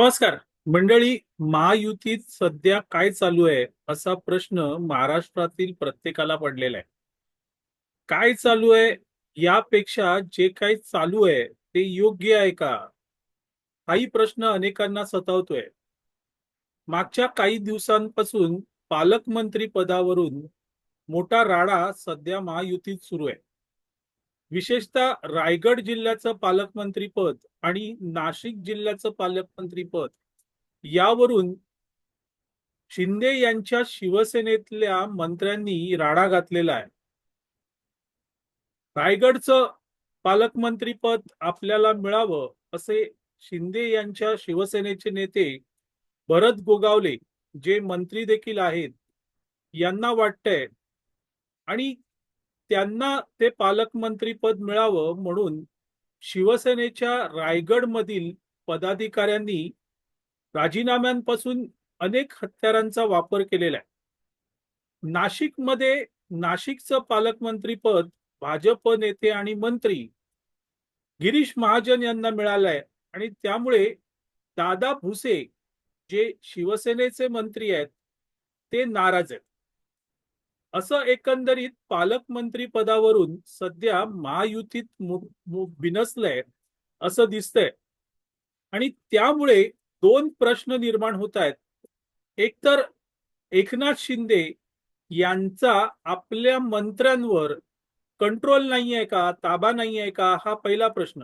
नमस्कार. मंडळी महायुतीत सध्या काय चालू आहे असा प्रश्न महाराष्ट्रातील प्रत्येकाला पडलेला आहे. काय चालू आहे यापेक्षा जे काही चालू आहे ते योग्य आहे का? हाही प्रश्न अनेकांना सतावतोय. मागच्या काही दिवसांपासून पालकमंत्री पदावरून मोठा राडा सध्या महायुतीत सुरू आहे. विशेषतः रायगड जिल्ह्याचं पालकमंत्री पद आणि नाशिक जिल्ह्याचं पालकमंत्री पद यावरून शिंदे यांच्या शिवसेनेतल्या मंत्र्यांनी राडा घातलेला आहे. रायगडचं पालकमंत्री पद आपल्याला मिळावं असे शिंदे यांच्या शिवसेनेचे नेते भरत गोगावले जे मंत्री देखील आहेत यांना वाटतंय. आणि त्यांना ते पालकमंत्री पद मिळावं म्हणून शिवसेनेच्या रायगडमधील पदाधिकाऱ्यांनी राजीनाम्यांपासून अनेक हत्यारांचा वापर केलेला आहे. नाशिकमध्ये नाशिकचं पालकमंत्री पद भाजप नेते आणि मंत्री गिरीश महाजन यांना मिळालंय आणि त्यामुळे दादा भुसे जे शिवसेनेचे मंत्री आहेत ते नाराज आहेत. असं एकंदरीत पालकमंत्री पदावरून सध्या महायुतीत मु- बिनसलंय असं दिसतंय. आणि त्यामुळे दोन प्रश्न निर्माण होत आहेत. एकतर एकनाथ शिंदे यांचा आपल्या मंत्र्यांवर कंट्रोल नाही आहे का ताबा नाही आहे का हा पहिला प्रश्न.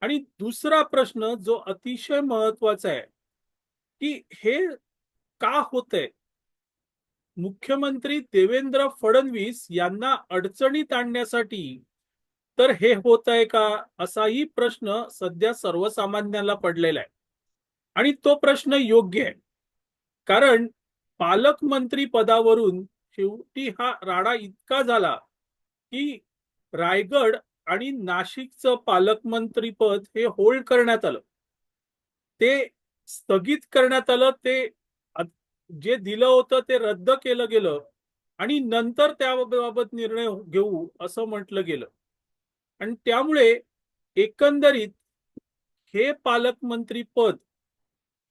आणि दुसरा प्रश्न जो अतिशय महत्त्वाचा आहे की हे का होतंय? मुख्यमंत्री देवेंद्र फडणवीस यांना अडचणीत आणण्यासाठी तर हे होत आहे का असाही प्रश्न सध्या सर्वसामान्यांना पडलेला आहे. आणि तो प्रश्न योग्य आहे. कारण पालकमंत्री पदावरून शेवटी हा राडा इतका झाला की रायगड आणि नाशिकचं पालकमंत्री पद हे होल्ड करण्यात आलं. ते स्थगित करण्यात आलं ते जे दिलं होतं ते रद्द केलं गेलं आणि नंतर त्याबाबत निर्णय घेऊ असं म्हटलं गेलं. आणि त्यामुळे एकंदरीत हे पालकमंत्री पद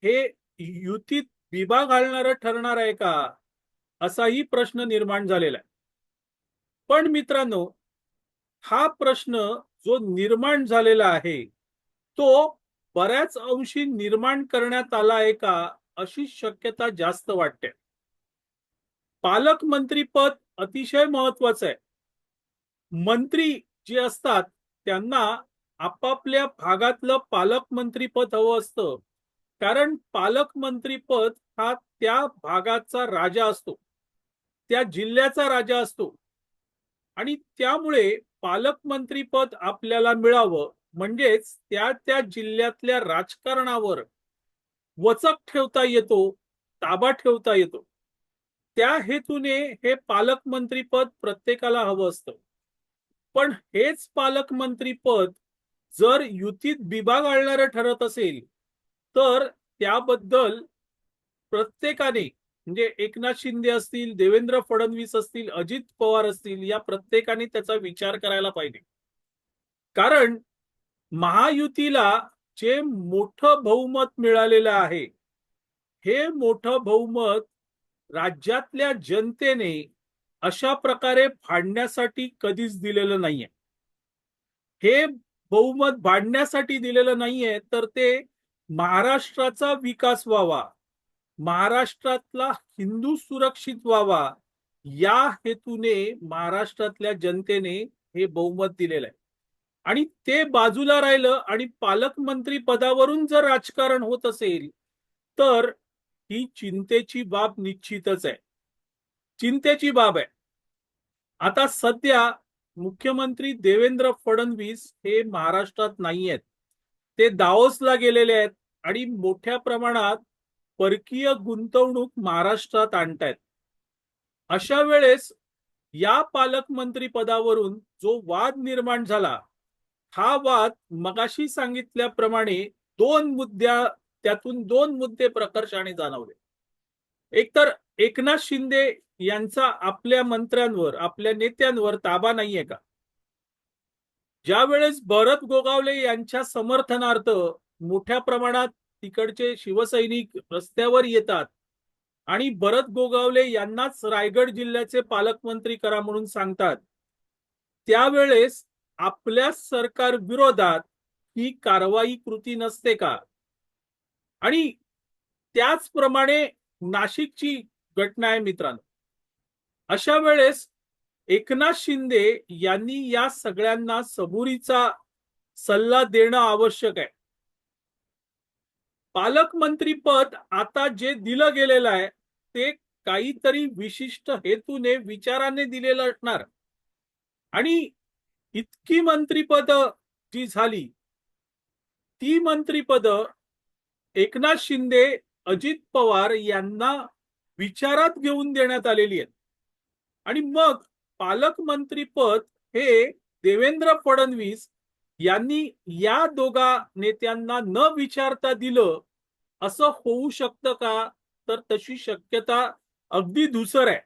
हे युतीत विभाग घालणारं ठरणार आहे का असाही प्रश्न निर्माण झालेला आहे. पण मित्रांनो हा प्रश्न जो निर्माण झालेला आहे तो बऱ्याच अंशी निर्माण करण्यात आला आहे का अशी शक्यता जास्त वाटते. पालकमंत्री पद अतिशय महत्वाचं आहे. मंत्री जे असतात त्यांना आपापल्या भागातलं पालकमंत्री पद हवं असतं. कारण पालकमंत्री पद हा त्या भागाचा राजा असतो. त्या जिल्ह्याचा राजा असतो. आणि त्यामुळे पालकमंत्री पद आपल्याला मिळावं म्हणजेच त्या त्या जिल्ह्यातल्या राजकारणावर वचक ठेवता येतो ताबा ठेवता येतो. त्या हेतूने हे पालकमंत्री पद प्रत्येकाला हवं असतं. पण हेच पालकमंत्री पद जर युतीत विभाग आणणारं ठरत असेल तर त्याबद्दल प्रत्येकाने म्हणजे एकनाथ शिंदे असतील देवेंद्र फडणवीस असतील अजित पवार असतील या प्रत्येकाने त्याचा विचार करायला पाहिजे. कारण महायुतीला जे मोठं बहुमत मिळालेलं आहे हे मोठं बहुमत राज्यातल्या जनतेने अशा प्रकारे फाडण्यासाठी कधीच दिलेलं नाहीये. हे बहुमत भांडण्यासाठी दिलेलं नाहीये तर ते महाराष्ट्राचा विकास व्हावा महाराष्ट्रातला हिंदू सुरक्षित व्हावा या हेतूने महाराष्ट्रातल्या जनतेने हे बहुमत दिलेलं आहे. आणि ते बाजूला राहिलं आणि पालकमंत्री पदावरून जर राजकारण होत असेल तर ही चिंतेची बाब निश्चितच आहे. चिंतेची बाब आहे. आता सध्या मुख्यमंत्री देवेंद्र फडणवीस हे महाराष्ट्रात नाही आहेत. ते दाओसला गेलेले आहेत आणि मोठ्या प्रमाणात परकीय गुंतवणूक महाराष्ट्रात आणतायत. अशा वेळेस या पालकमंत्री पदावरून जो वाद निर्माण झाला हा वाद मगाशी सांगितल्याप्रमाणे दोन मुद्द्या त्यातून दोन मुद्दे प्रकर्षाने जाणवले. एकतर एकनाथ शिंदे यांचा आपल्या मंत्र्यांवर आपल्या नेत्यांवर ताबा नाहीये का? ज्या वेळेस भरत गोगावले यांच्या समर्थनार्थ मोठ्या प्रमाणात तिकडचे शिवसैनिक रस्त्यावर येतात आणि भरत गोगावले यांनाच रायगड जिल्ह्याचे पालकमंत्री करा म्हणून सांगतात त्यावेळेस आपल्या सरकार विरोधात ही कारवाई कृती नसते का? आणि त्याचप्रमाणे नाशिकची घटना आहे मित्रांनो. अशा वेळेस एकनाथ शिंदे यांनी या सगळ्यांना सबुरीचा सल्ला देणं आवश्यक आहे. पालकमंत्री पद आता जे दिलं गेलेलं आहे ते काहीतरी विशिष्ट हेतूने विचाराने दिलेलं असणार. आणि इतकी मंत्रीपद जी झाली ती मंत्रीपद एकनाथ शिंदे अजित पवार यांना विचारात घेऊन देण्यात आलेली आहेत. आणि मग पालकमंत्रीपद हे देवेंद्र फडणवीस यांनी या दोघा नेत्यांना न विचारता दिलं असं होऊ शकतं का? तर तशी शक्यता अगदी धुसर आहे.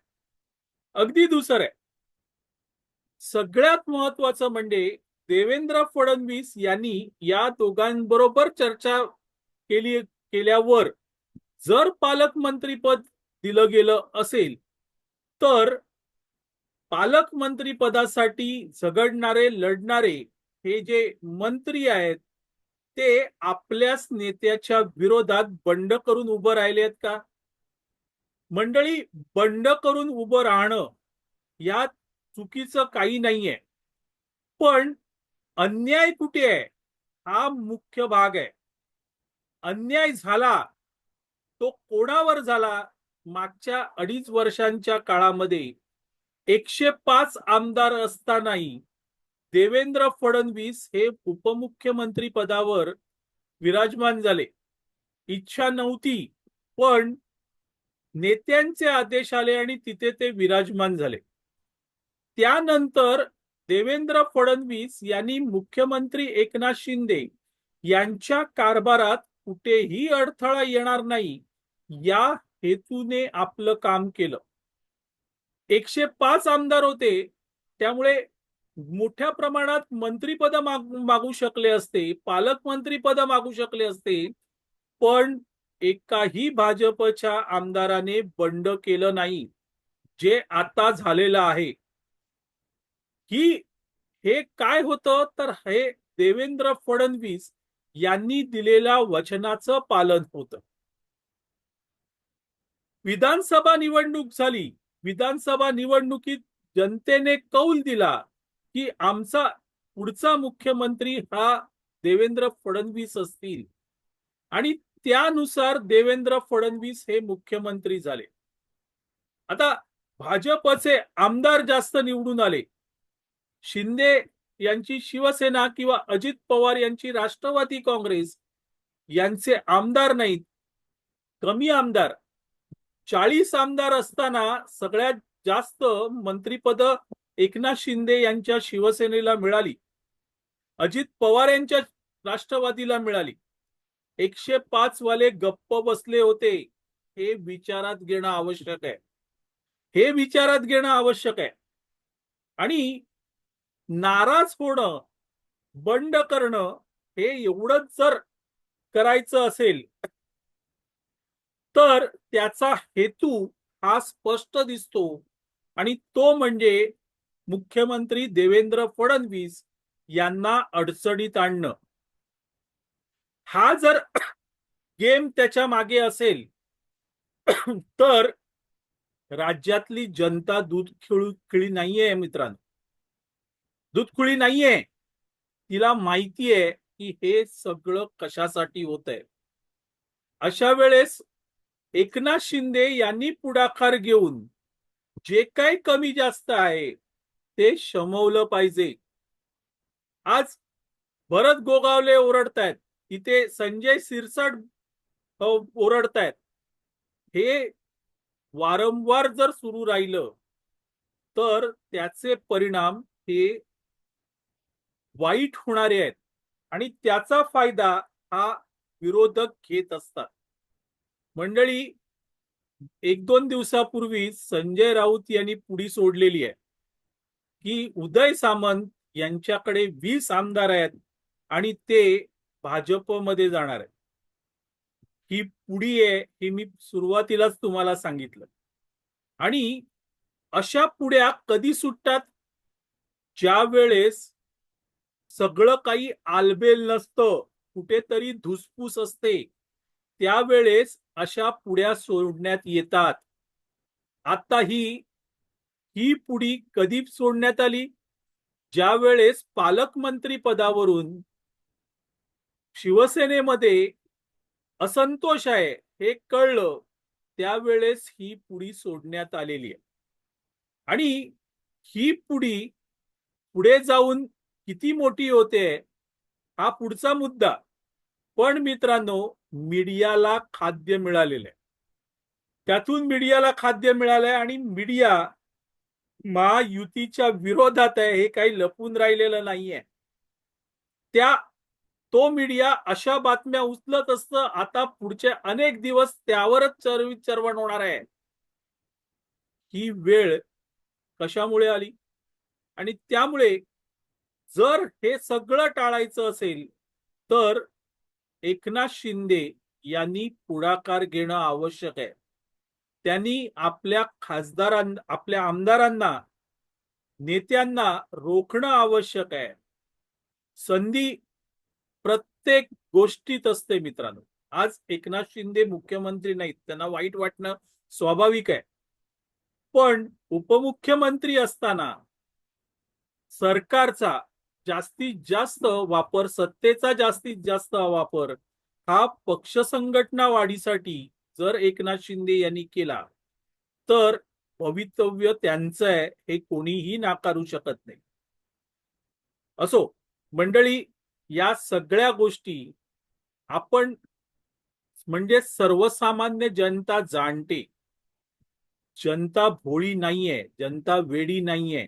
अगदी धुसर आहे. सगळ्यात महत्वाचं म्हणजे देवेंद्र फडणवीस यांनी या दोघांबरोबर चर्चा केली केल्यावर जर पालकमंत्रीपद दिलं गेलं असेल तर पालकमंत्रीपदासाठी झगडणारे लढणारे हे जे मंत्री आहेत ते आपल्याच नेत्याच्या विरोधात बंड करून उभं राहिले आहेत का? मंडळी बंड करून उभं राहणं यात चुकीचं काही नाहीये. पण अन्याय कुठे आहे? हा मुख्य भाग आहे. अन्याय झाला तो कोणावर झाला? मागच्या अडीच वर्षांच्या काळामध्ये एकशे पाच आमदार असतानाही देवेंद्र फडणवीस हे उपमुख्यमंत्री पदावर विराजमान झाले. इच्छा नव्हती पण नेत्यांचे आदेश आले आणि तिथे ते विराजमान झाले. त्यानंतर देवेंद्र फडणवीस यांनी मुख्यमंत्री एकनाथ शिंदे यांच्या कारभारात कुठेही अडथळा येणार नाही या हेतूने आपलं काम केलं. एकशे पाच आमदार होते त्यामुळे मोठ्या प्रमाणात मंत्रीपद माग मागू शकले असते पालकमंत्री पद मागू शकले असते पण एकाही भाजपच्या आमदाराने बंड केलं नाही जे आता झालेलं आहे. की हे काय होतं? तर हे देवेंद्र फडणवीस यांनी दिलेल्या वचनाचं पालन होतं. विधानसभा निवडणूक झाली. विधानसभा निवडणुकीत जनतेने कौल दिला की आमचा पुढचा मुख्यमंत्री हा देवेंद्र फडणवीस असतील. आणि त्यानुसार देवेंद्र फडणवीस हे मुख्यमंत्री झाले. आता भाजपचे आमदार जास्त निवडून आले. शिंदे यांची शिवसेना किंवा अजित पवार यांची राष्ट्रवादी काँग्रेस यांचे आमदार नाहीत. कमी आमदार. चाळीस आमदार असताना सगळ्यात जास्त मंत्रीपद एकनाथ शिंदे यांच्या शिवसेनेला मिळाली. अजित पवार यांच्या राष्ट्रवादीला मिळाली. एकशे पाच वाले गप्प बसले होते. हे विचारात घेणं आवश्यक आहे. हे विचारात घेणं आवश्यक आहे. आणि नाराज होणं बंड करणं हे एवढंच जर करायचं असेल तर त्याचा हेतू हा स्पष्ट दिसतो. आणि तो म्हणजे मुख्यमंत्री देवेंद्र फडणवीस यांना अडचणीत आणणं. हा जर गेम त्याच्यामागे असेल तर राज्यातली जनता दूध खेळू खिळी नाहीये मित्रांनो. दूध नाहीये. तिला माहिती आहे की हे सगळं कशासाठी होत आहे अशा वेळेस एकनाथ शिंदे यांनी पुढाकार घेऊन जे काही कमी जास्त आहे ते शमवलं पाहिजे. आज भरत गोगावले ओरडतायत. तिथे संजय सिरसाट ओरडतायत. हे वारंवार जर सुरू राहिलं तर त्याचे परिणाम हे वाईट होणारे आहेत. आणि त्याचा फायदा हा विरोधक घेत असतात. मंडळी एक दोन दिवसापूर्वी संजय राऊत यांनी पुढी सोडलेली आहे. की उदय सामंत यांच्याकडे वीस आमदार आहेत आणि ते भाजपमध्ये जाणार आहेत. ही पुढी आहे हे मी सुरुवातीलाच तुम्हाला सांगितलं. आणि अशा पुढ्या कधी सुटतात? ज्या वेळेस सगळं काही आलबेल नसतं कुठेतरी धुसफूस असते. त्यावेळेस अशा पुड्या सोडण्यात येतात. आता ही ही पुढी कधी सोडण्यात आली? ज्या वेळेस पालकमंत्री पदावरून शिवसेनेमध्ये असंतोष आहे हे कळलं त्यावेळेस ही पुढी सोडण्यात आलेली आहे. आणि ही पुढी पुढे जाऊन किती मोठी होते हा पुढचा मुद्दा. पण मित्रांनो मीडियाला खाद्य मिळालेलं आहे. त्यातून मीडियाला खाद्य मिळालंय आणि मीडिया महायुतीच्या विरोधात आहे हे काही लपून राहिलेलं नाहीये. त्या तो मीडिया अशा बातम्या उचलत असतं आता पुढचे अनेक दिवस त्यावरच चरवी चरवण होणार आहे. ही वेळ कशामुळे आली? आणि त्यामुळे जर हे सगळं टाळायचं असेल तर एकनाथ शिंदे यांनी पुढाकार घेणं आवश्यक आहे. त्यांनी आपल्या खासदारां आपल्या आमदारांना नेत्यांना रोखणं आवश्यक आहे. संधी प्रत्येक गोष्टीत असते मित्रांनो. आज एकनाथ शिंदे मुख्यमंत्री नाहीत त्यांना वाईट वाटणं स्वाभाविक आहे. पण उपमुख्यमंत्री असताना सरकारचा जास्तीत जास्त वापर सत्तेचा जास्तीत जास्त वापर हा पक्ष संघटना वाढीसाठी जर एकनाथ शिंदे यांनी केला तर भवितव्य त्यांचं आहे हे कोणीही नाकारू शकत नाही. असो मंडळी या सगळ्या गोष्टी आपण म्हणजे सर्वसामान्य जनता जाणते. जनता भोळी नाहीये जनता वेडी नाहीये.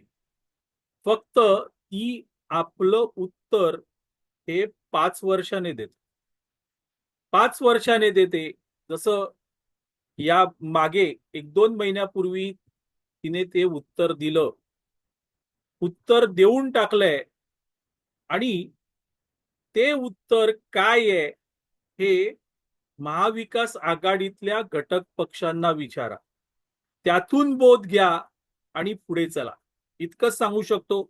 फक्त ती आपलं उत्तर हे पाच वर्षाने देते. पाच वर्षाने देते. जसं या मागे एक दोन महिन्यापूर्वी तिने ते उत्तर दिलं. उत्तर देऊन टाकलंय. आणि ते उत्तर काय आहे? हे महाविकास आघाडीतल्या घटक पक्षांना विचारा. त्यातून बोध घ्या आणि पुढे चला. इतकंच सांगू शकतो.